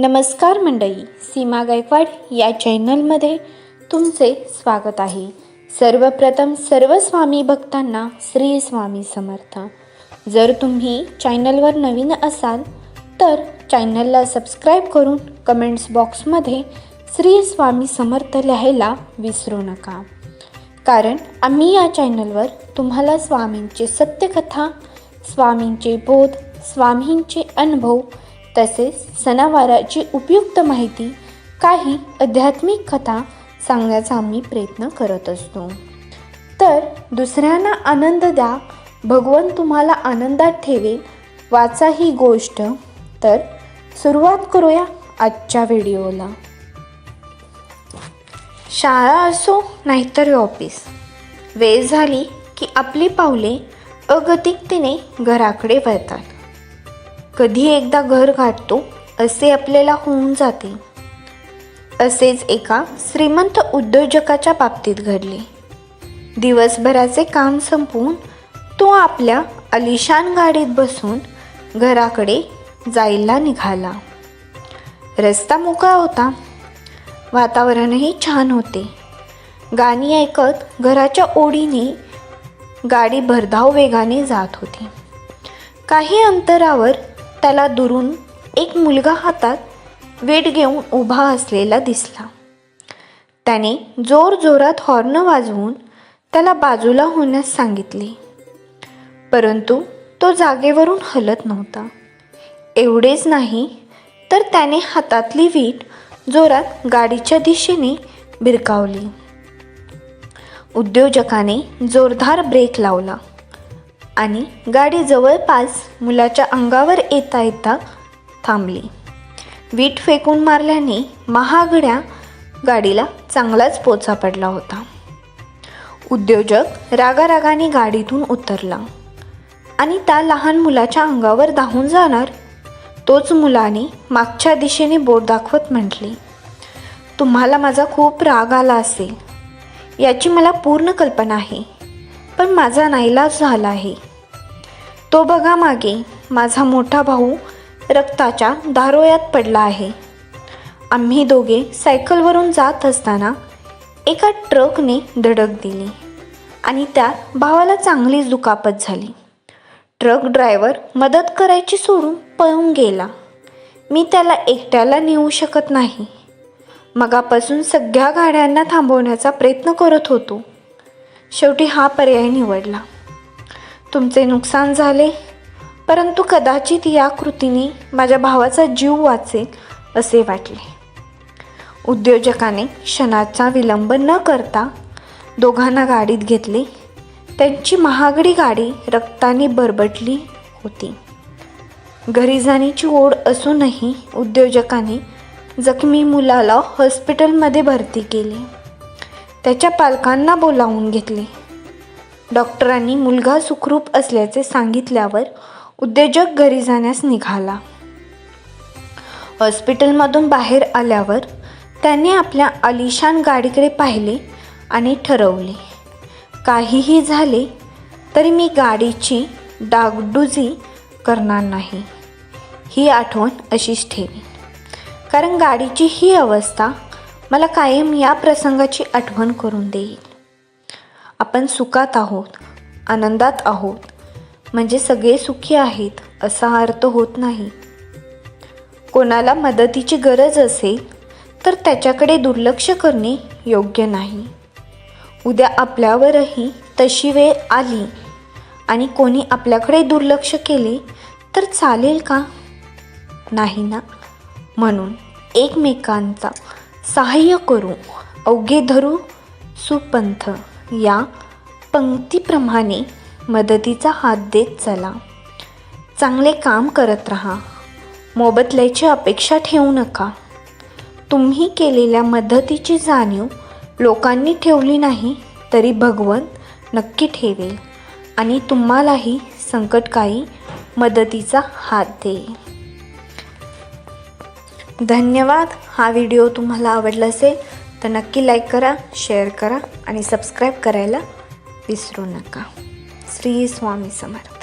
नमस्कार मंडळी सीमा गायकवाड या चॅनलमध्ये तुमचे स्वागत आहे. सर्वप्रथम सर्व स्वामी भक्तांना श्री स्वामी समर्थ. जर तुम्ही चॅनलवर नवीन असाल तर चॅनलला सबस्क्राईब करून कमेंट्स बॉक्समध्ये श्री स्वामी समर्थ लिहायला विसरू नका. कारण आम्ही या चॅनलवर तुम्हाला स्वामींचे सत्यकथा स्वामींचे बोध स्वामींचे अनुभव तसेच सणावाराची उपयुक्त माहिती काही आध्यात्मिक कथा सांगण्याचा आम्ही प्रयत्न करत असतो. तर दुसऱ्यांना आनंद द्या. भगवान तुम्हाला आनंदात ठेवेल. वाचा ही गोष्ट. तर सुरुवात करूया आजच्या व्हिडिओला. शाळा असो नाहीतर ऑफिस. वेळ झाली की आपली पावले अगतिकतेने घराकडे वळतात. कधी एकदा घर गाठतो असे आपल्याला होऊन जाते. असेच एका श्रीमंत उद्योजकाच्या बाबतीत घडले. दिवसभराचे काम संपवून तो आपल्या अलिशान गाडीत बसून घराकडे जायला निघाला. रस्ता मोकळा होता. वातावरणही छान होते. गाणी ऐकत घराच्या ओढीने गाडी भरधाव वेगाने जात होती. काही अंतरावर त्याला दुरून एक मुलगा हातात वेट घेऊन उभा असलेला दिसला. त्याने जोरजोरात हॉर्न वाजवून त्याला बाजूला होण्यास सांगितले. परंतु तो जागेवरून हलत नव्हता. एवढेच नाही तर त्याने हातातली वीट जोरात गाडीच्या दिशेने भिरकावली. उद्योजकाने जोरदार ब्रेक लावला. आणि गाडी जवळपास मुलाच्या अंगावर येता येता थांबली. वीट फेकून मारल्याने महागड्या गाडीला चांगलाच पोचा पडला होता. उद्योजक रागारागाने गाडीतून उतरला आणि त्या लहान मुलाच्या अंगावर धावून जाणार तोच मुलाने मागच्या दिशेने बोट दाखवत म्हटले तुम्हाला माझा खूप राग आला असेल. याची मला पूर्ण कल्पना आहे पण माझा नाईलाज झाला आहे. तो बघा मागे माझा मोठा भाऊ रक्ताच्या दारोयात पडला आहे. आम्ही दोघे सायकलवरून जात असताना एका ट्रकने धडक दिली आणि त्यात भावाला चांगलीच दुखापत झाली. ट्रक ड्रायव्हर मदत करायची सोडून पळून गेला. मी त्याला एकट्याला नेऊ शकत नाही. मगापासून सगळ्या गाड्यांना थांबवण्याचा प्रयत्न करत होतो. शेवटी हा पर्याय निवडला. तुमचे नुकसान झाले. परंतु कदाचित या कृतीने माझ्या भावाचा जीव वाचेल असे वाटले. उद्योजकाने क्षणाचा विलंब न करता दोघांना गाडीत घेतले. त्यांची महागडी गाडी रक्ताने बरबटली होती. घरी जाण्याची ओढ असूनही उद्योजकाने जखमी मुलाला हॉस्पिटलमध्ये भरती केले. त्याच्या पालकांना बोलावून घेतले. डॉक्टरांनी मुलगा सुखरूप असल्याचे सांगितल्यावर उद्योजक घरी जाण्यास निघाला. हॉस्पिटलमधून बाहेर आल्यावर त्याने आपल्या अलिशान गाडीकडे पाहिले आणि ठरवले काहीही झाले तरी मी गाडीची डागडुजी करणार नाही ही आठवण अशीच ठेवी. कारण गाडीची ही अवस्था मला कायम या प्रसंगाची आठवण करून देईल. आपण सुखात आहोत आनंदात आहोत. म्हणजे सगळे सुखी आहेत असा अर्थ होत नाही. कोणाला मदतीची गरज असेल तर त्याच्याकडे दुर्लक्ष करणे योग्य नाही. उद्या आपल्यावरही तशी वेळ आली आणि कोणी आपल्याकडे दुर्लक्ष केले तर चालेल का? नाही ना? म्हणून एकमेकांचा सहाय्य करू अवघे धरू सुपंथ. या पंक्तीप्रमाणे मदतीचा हात देत चला. चांगले काम करत राहा. मोबदल्याची अपेक्षा ठेवू नका. तुम्ही केलेल्या मदतीची जाणीव लोकांनी ठेवली नाही तरी भगवंत नक्की ठेवेल आणि तुम्हालाही संकटकाळी मदतीचा हात देईल. धन्यवाद. हा व्हिडिओ तुम्हाला आवडला असेल तर नक्की लाईक करा शेअर करा आणि सबस्क्राईब करायला विसरू नका. श्री स्वामी समर्थ.